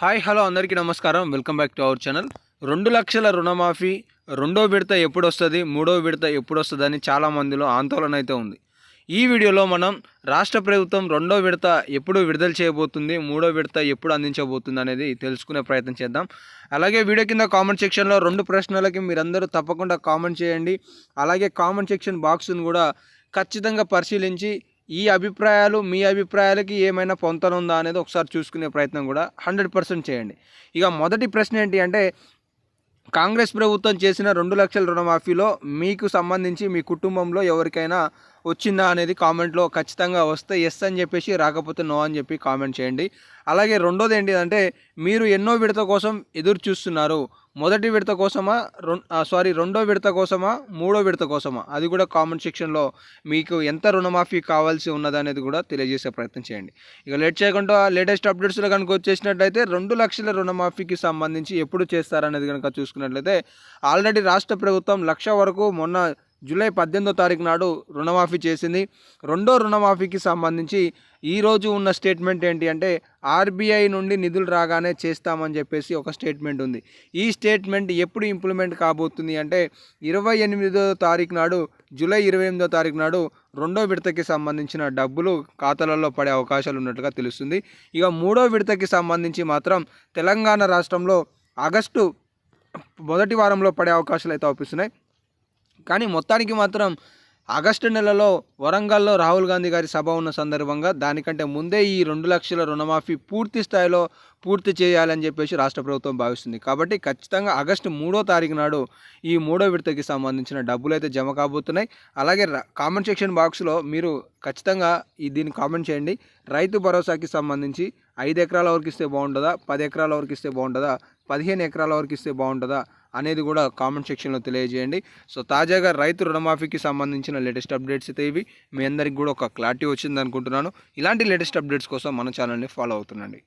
Hi hello అందరికీ నమస్కారం. Welcome back to our channel. రెండు లక్షల రుణమాఫీ రెండో విడత ఎప్పుడు వస్తుంది మూడో విడత ఎప్పుడు వస్తుందని చాలామందిలో చాలా మందిలో ఆందోళన అయితే ఉంది. ఈ వీడియోలో మనం రాష్ట్ర ప్రభుత్వం రెండో విడత ఎప్పుడు విడుదల చేయబోతుంది మూడో విడత ఎప్పుడు అందించబోతుంది అనేది తెలుసుకునే ప్రయత్నం చేద్దాం. అలాగే వీడియో కింద కామెంట్ సెక్షన్లో రెండు ప్రశ్నలకి మీరందరూ తప్పకుండా కామెంట్ చేయండి. అలాగే కామెంట్ సెక్షన్ బాక్స్ను కూడా ఖచ్చితంగా పరిశీలించి ఈ అభిప్రాయాలు మీ అభిప్రాయాలకి ఏమైనా పొంతన ఉందా అనేది ఒకసారి చూసుకునే ప్రయత్నం కూడా హండ్రెడ్ పర్సెంట్ చేయండి. ఇక మొదటి ప్రశ్న ఏంటి అంటే కాంగ్రెస్ ప్రభుత్వం చేసిన రెండు లక్షల రుణమాఫీలో మీకు సంబంధించి మీ కుటుంబంలో ఎవరికైనా వచ్చిందా అనేది కామెంట్లో ఖచ్చితంగా వస్తే ఎస్ అని చెప్పేసి రాకపోతే నో అని చెప్పి కామెంట్ చేయండి. అలాగే రెండోది ఏంటిదంటే మీరు ఎన్నో విడత కోసం ఎదురు చూస్తున్నారు మొదటి విడత కోసమా సారీ రెండో విడత కోసమా మూడో విడత కోసమా? అది కూడా కామెంట్ సెక్షన్లో మీకు ఎంత రుణమాఫీ కావాల్సి ఉన్నదనేది కూడా తెలియజేసే ప్రయత్నం చేయండి. ఇక లేట్ చేయకుండా లేటెస్ట్ అప్డేట్స్లో కనుక వచ్చేసినట్లయితే రెండు లక్షల రుణమాఫీకి సంబంధించి ఎప్పుడు చేస్తారనేది కనుక చూసుకున్నట్లయితే ఆల్రెడీ రాష్ట్ర ప్రభుత్వం లక్ష వరకు మొన్న జూలై పద్దెనిమిదో తారీఖు నాడు రుణమాఫీ చేసింది. రెండో రుణమాఫీకి సంబంధించి ఈరోజు ఉన్న స్టేట్మెంట్ ఏంటి అంటే ఆర్బీఐ నుండి నిధులు రాగానే చేస్తామని చెప్పేసి ఒక స్టేట్మెంట్ ఉంది. ఈ స్టేట్మెంట్ ఎప్పుడు ఇంప్లిమెంట్ కాబోతుంది అంటే ఇరవై ఎనిమిదో తారీఖు నాడు జూలై ఇరవై ఎనిమిదో తారీఖు నాడు రెండో విడతకి సంబంధించిన డబ్బులు ఖాతాలలో పడే అవకాశాలు ఉన్నట్టుగా తెలుస్తుంది. ఇక మూడో విడతకి సంబంధించి మాత్రం తెలంగాణ రాష్ట్రంలో ఆగస్టు మొదటి వారంలో పడే అవకాశాలు అయితే అవుపిస్తున్నాయి. కానీ మొత్తానికి మాత్రం ఆగస్టు నెలలో వరంగల్లో రాహుల్ గాంధీ గారి సభ ఉన్న సందర్భంగా దానికంటే ముందే ఈ రెండు లక్షల రుణమాఫీ పూర్తి స్థాయిలో పూర్తి చేయాలని చెప్పేసి రాష్ట్ర ప్రభుత్వం భావిస్తుంది. కాబట్టి ఖచ్చితంగా ఆగస్టు మూడో తారీఖు నాడు ఈ మూడో విడతకి సంబంధించిన డబ్బులు అయితే జమ కాబోతున్నాయి. అలాగే కామెంట్ సెక్షన్ బాక్స్లో మీరు ఖచ్చితంగా ఈ దీన్ని కామెంట్ చేయండి. రైతు భరోసాకి సంబంధించి ఐదు ఎకరాల వరకు ఇస్తే బాగుంటుందా? పది ఎకరాల వరకు ఇస్తే బాగుంటుందా? పదిహేను ఎకరాల వరకు ఇస్తే బాగుంటుందా? అనేది కూడా కామెంట్ సెక్షన్లో తెలియజేయండి. సో తాజాగా రైతు రుణమాఫీకి సంబంధించిన లేటెస్ట్ అప్డేట్స్ అయితే ఇవి. మీ అందరికి కూడా ఒక క్లారిటీ వచ్చింది అనుకుంటున్నాను. ఇలాంటి లేటెస్ట్ అప్డేట్స్ కోసం మన ఛానల్ని ఫాలో అవుతుండండి.